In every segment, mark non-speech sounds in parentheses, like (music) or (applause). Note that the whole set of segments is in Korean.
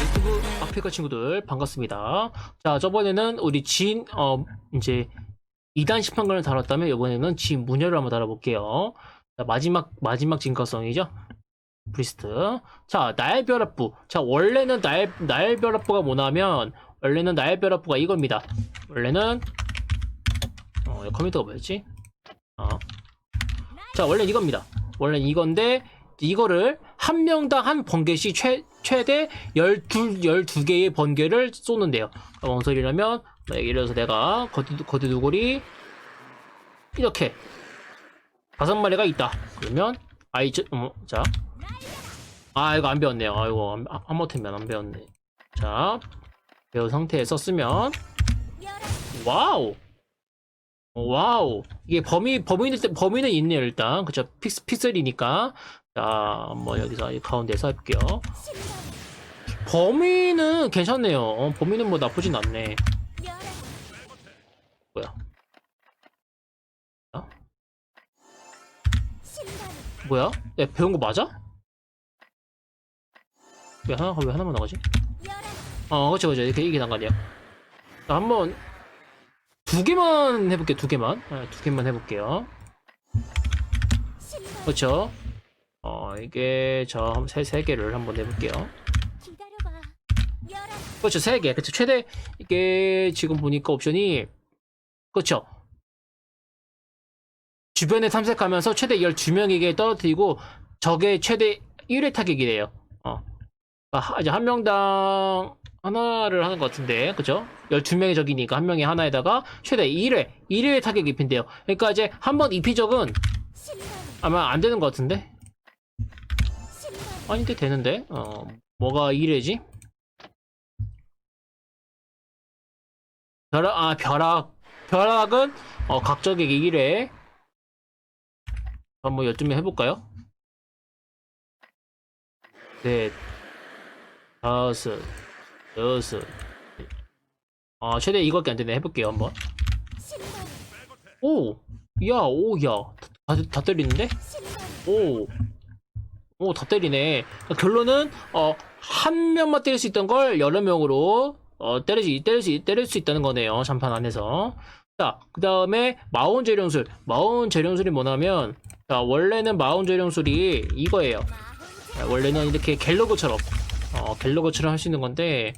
유튜브 아프리카 친구들 반갑습니다. 자 저번에는 우리 진 어 이제 2단 심판관을 다뤘다면 이번에는 진 문열을 한번 다뤄볼게요. 자, 마지막 마지막 진가성이죠. 브리스트. 자 나일벼락부. 자 원래는 나일 나일벼락부가 뭐냐면 원래는 나일벼락부가 이겁니다. 원래는 어 컴퓨터가 뭐였지? 어. 자 원래 이겁니다. 원래 이건데 이거를 한 명당 한 번개씩 최, 최대 12, 12개의 번개를 쏘는데요. 뭔 소리냐면, 만약에 예를 들어서 내가 거디, 거디두골이 이렇게 다섯 마리가 있다. 그러면, 아이, 저, 어, 자. 아, 이거 안 배웠네요. 아이고, 안- 아, 하마터면 안 배웠네. 자, 배운 상태에서 쓰면, 와우! 어, 와우. 이게 범위, 범위는, 범위는 있네요, 일단. 그쵸. 픽스, 픽셀이니까. 자, 뭐, 여기서 이 가운데서 해볼게요. 범위는 괜찮네요. 어, 범위는 뭐 나쁘진 않네. 뭐야. 어? 뭐야? 야, 배운 거 맞아? 왜 하나, 왜 하나만 나가지? 어, 그쵸, 그쵸. 이렇게, 이게 난간이야. 자, 한번, 두 개만 해볼게요, 두 개만. 네, 두 개만 해볼게요. 그렇죠. 어, 이게 저 세, 세 개를 한번 해볼게요. 그렇죠, 세 개. 그렇죠, 최대 이게 지금 보니까 옵션이 그렇죠. 주변에 탐색하면서 최대 12명에게 떨어뜨리고 적의 최대 1회 타격이래요. 어. 아, 이제 한 명당 하나를 하는 것 같은데, 그죠? 12명의 적이니까 한 명이 하나에다가 최대 1회, 1회 타격 입힌대요. 그러니까 이제 한 번 입히 적은 아마 안 되는 것 같은데? 아닌데 되는데? 어, 뭐가 1회지? 벼락, 아, 벼락. 벼락은, 어, 각적에게 1회. 한번 12명 해볼까요? 넷, 다섯, 여섯. 아, 최대 이거밖에 안 되네. 해볼게요, 한번. 오! 야, 오, 야. 다, 다 때리는데? 오. 오, 다 때리네. 결론은, 어, 한 명만 때릴 수 있던 걸 여러 명으로, 어, 때릴 수, 때릴 수, 때릴 수 있다는 거네요. 잠판 안에서. 자, 그 다음에, 마운 재령술. 마운 재령술이 뭐냐면, 자, 원래는 마운 재령술이 이거예요. 자, 원래는 이렇게 갤러그처럼, 어, 갤러그처럼 할 수 있는 건데,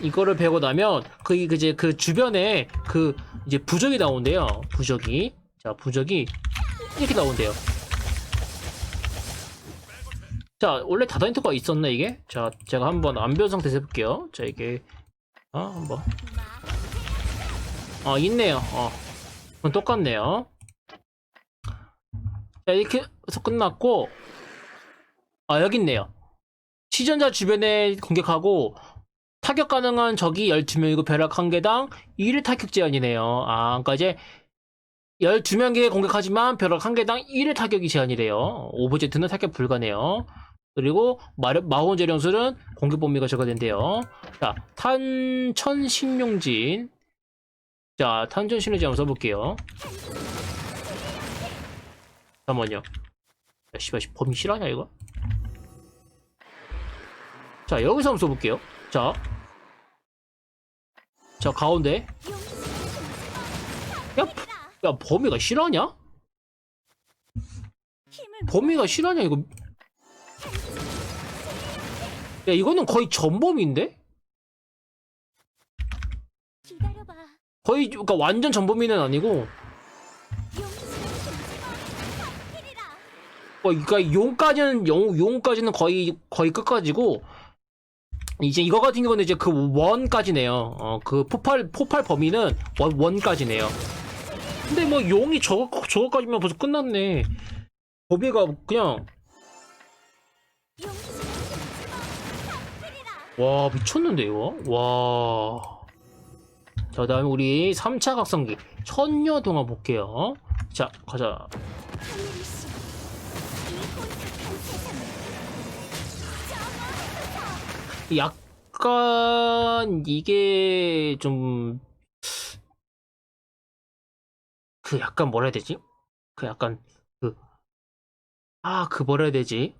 이거를 배우고 나면, 그, 이제 그 주변에 그, 이제 부적이 나온대요. 부적이. 자, 부적이 이렇게 나온대요. 자, 원래 다다인터가 있었나, 이게? 자, 제가 한번 안 배운 상태에서 해볼게요. 자, 이게, 어, 한번. 어, 있네요. 어. 그건 똑같네요. 자, 이렇게 해서 끝났고, 아, 여기 있네요. 시전자 주변에 공격하고, 타격 가능한 적이 12명이고 벼락 1개당 1일 타격 제한이네요. 아, 그러니까 이제 12명에게 공격하지만 벼락 1개당 1일 타격이 제한이래요. 오브젝트는 타격 불가네요. 그리고 마원 재령술은 공격 범위가 적어된대요. 자, 탄천 신용진. 자, 탄천 신용진 한번 써볼게요. 잠깐만요. 야, 씨발, 씨, 범위 실화냐, 이거? 자, 여기서 한번 써볼게요. 자. 자, 가운데. 야, 야, 범위가 실화냐? 범위가 실화냐, 이거? 야, 이거는 거의 전범인데? 거의, 그니까 완전 전범위는 아니고, 어, 그니까 용까지는, 용, 용까지는 거의, 거의 끝까지고, 이제 이거 같은 경우는 이제 그 원까지네요. 어, 그 폭발, 폭발 범위는 원, 원까지네요. 근데 뭐 용이 저거, 저거까지면 벌써 끝났네. 범위가 그냥, 와, 미쳤는데, 이거? 와. 자, 다음에 우리 3차 각성기. 천여 동안 볼게요. 자, 가자. 약간, 이게 좀, 그 약간 뭐라 해야 되지? 그 약간 그, 아, 그 뭐라 해야 되지?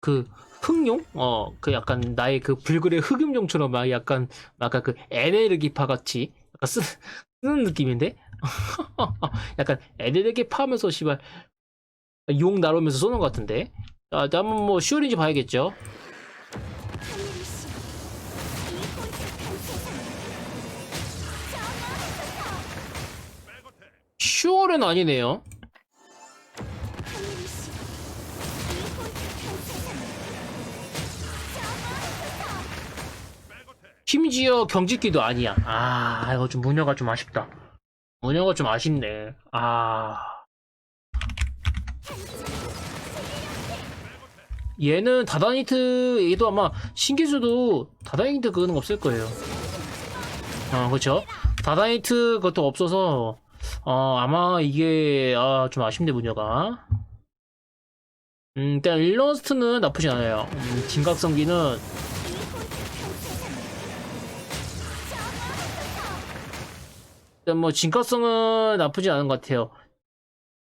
그, 흑룡? 어, 그 약간 나의 그 불굴의 흑염룡처럼 막 약간, 약간 그 에네르기파 같이 약간 쓰, 쓰는 느낌인데? (laughs) 약간 에네르기파 하면서 씨발 용 나르면서 쏘는 것 같은데? 자, 자, 한번 뭐 슈얼인지 봐야겠죠? 10월은 아니네요. 심지어 경직기도 아니야. 아, 이거 좀 문여가 좀 아쉽다. 문여가 좀 아쉽네. 아. 얘는 다다니트, 얘도 아마 신기수도 다다니트 그거는 없을 거예요. 아, 그쵸 다다니트 그것도 없어서 어, 아마 이게, 아, 좀 아쉽네, 무녀가. 음, 일단 일러스트는 나쁘지 않아요. 음, 진각성기는 일단 뭐 진가성은 나쁘지 않은 것 같아요.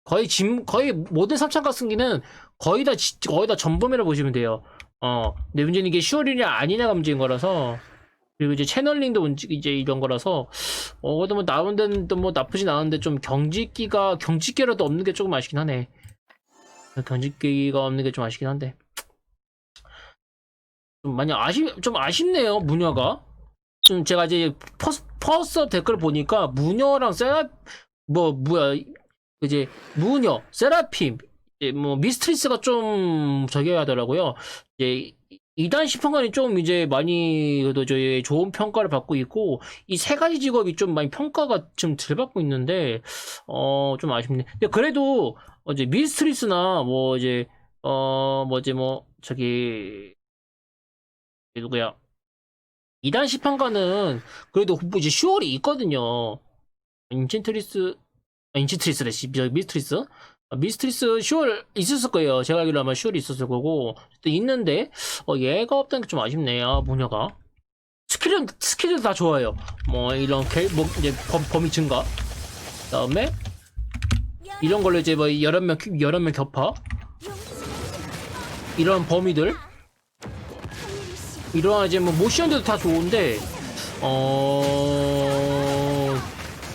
거의 진 거의 모든 삼창가 승기는 거의 다 지- 거의 다 전범이라 고 보시면 돼요. 어, 근데 문제는 이게 슈얼이냐 아니냐가 문제인 거라서 그리고 이제 채널링도 문제 이제 이런 거라서 어, 그래도 뭐 나온 데는 또 뭐 나쁘진 않은데 좀 경직기가 경직기라도 없는 게 조금 아쉽긴 하네. 경직기가 없는 게 좀 아쉽긴 한데 좀 많이 아쉽 좀 아쉽네요 무녀가. 좀 제가 이제 퍼스, 퍼스트 댓글 보니까 무녀랑 세라 뭐 뭐야 이제 무녀 세라핌 이제 뭐 미스트리스가 좀 저기 하더라고요 이제 2단 시평관이 좀 이제 많이 그래도 저희 좋은 평가를 받고 있고 이 세 가지 직업이 좀 많이 평가가 좀덜 받고 있는데 어 좀 아쉽네 근데 그래도 어, 이제 미스트리스나 뭐 이제 어 뭐지 뭐 저기 누구야 2단 시판가는 그래도 뭐 이제 슈얼이 있거든요. 인치트리스, 아, 미- 미스트리스? 아, 미스트리스 슈얼 있었을 거예요. 제가 알기로 아마 슈얼이 있었을 거고. 또 있는데, 어, 얘가 없다는 게 좀 아쉽네, 요 무녀가. 스킬은, 스킬은 다 좋아요. 뭐, 이런, 개, 뭐, 이제 범, 범위 증가. 그 다음에, 이런 걸로 이제 뭐, 여러 명, 여러 명 겹파. 이런 범위들. 이러한 이제 뭐 모션들도 다 좋은데 어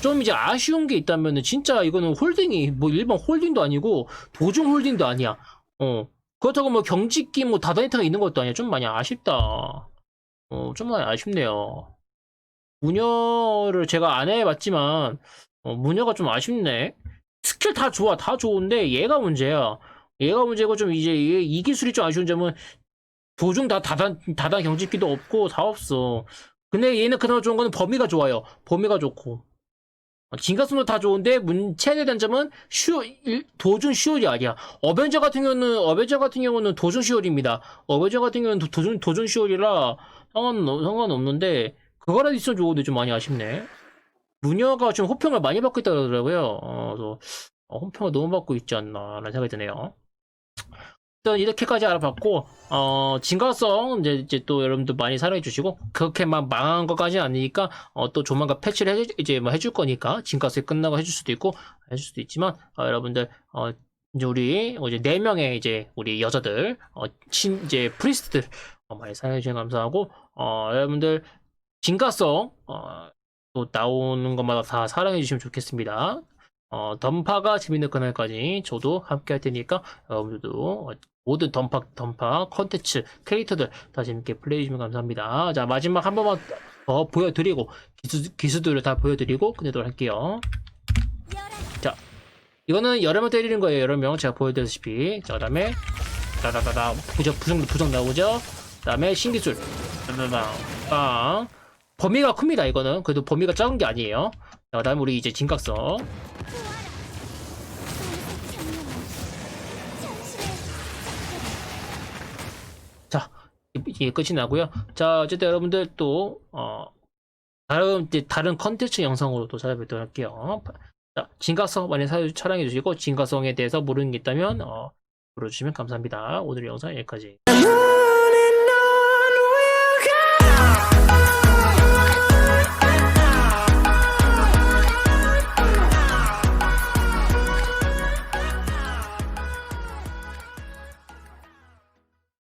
좀 이제 아쉬운 게 있다면은 진짜 이거는 홀딩이 뭐 일반 홀딩도 아니고 도중 홀딩도 아니야. 어 그렇다고 뭐 경직기 뭐 다다이트가 있는 것도 아니야. 좀 많이 아쉽다. 어 좀 많이 아쉽네요. 무녀를 제가 안 해봤지만 어, 무녀가 좀 아쉽네. 스킬 다 좋아, 다 좋은데 얘가 문제야. 얘가 문제고 좀 이제 이, 이 기술이 좀 아쉬운 점은 도중 다 다단 다단 경직기도 없고 다 없어. 근데 얘는 그나마 좋은 거는 범위가 좋아요. 범위가 좋고. 어, 진가성도 다 좋은데 문 최대한 점은 슈 일- 도중 슈얼이 아니야. 어벤져 같은 경우는 어벤져 같은 경우는 도중 슈얼입니다. 어벤져 같은 경우는 도, 도중 슈얼이라 상관 상관없는데 그거라도 있으면 좋은데 좀 많이 아쉽네. 무녀가 좀 호평을 많이 받고 있다 그러더라고요. 어, 그래서 어, 호평을 너무 받고 있지 않나라는 생각이 드네요. 일단 이렇게까지 알아봤고 어 진가성 이제 이제 또 여러분들 많이 사랑해 주시고 그렇게만 망한 것까지는 아니니까 어, 또 조만간 패치를 해 이제 뭐 해줄 거니까 진가성이 끝나고 해줄 수도 있고 해줄 수도 있지만 어, 여러분들 어 이제 우리 어, 이제 네 명의 이제 우리 여자들 어친 이제 프리스트들 어, 많이 사랑해 주셔서 감사하고 어 여러분들 진가성 어또 나오는 것마다 다 사랑해 주시면 좋겠습니다. 어, 던파가 재밌는 그날까지 저도 함께 할 테니까 여러분들도 어, 모든 던파, 던파 컨텐츠 캐릭터들 다 재밌게 플레이해 주시면 감사합니다. 자, 마지막 한 번만 더 보여드리고 기수, 기수들을 다 보여드리고 끝내도록 할게요. 자, 이거는 여러 명 때리는 거예요. 여러 명 제가 보여드렸다시피. 자, 그 다음에 다다다다 부정, 부정, 부정 나오죠. 그 다음에 신기술. 다다다 빵. 범위가 큽니다, 이거는. 그래도 범위가 작은 게 아니에요. 자, 그 다음에 우리 이제 진각성. 이게 끝이 나고요. 자, 어쨌든 여러분들 또 어, 다른 이제 다른 컨텐츠 영상으로 또 찾아뵙도록 할게요. 자, 진가성 많이 사- 사랑해 주시고 진가성에 대해서 모르는 게 있다면 어, 물어주시면 감사합니다. 오늘 영상 여기까지.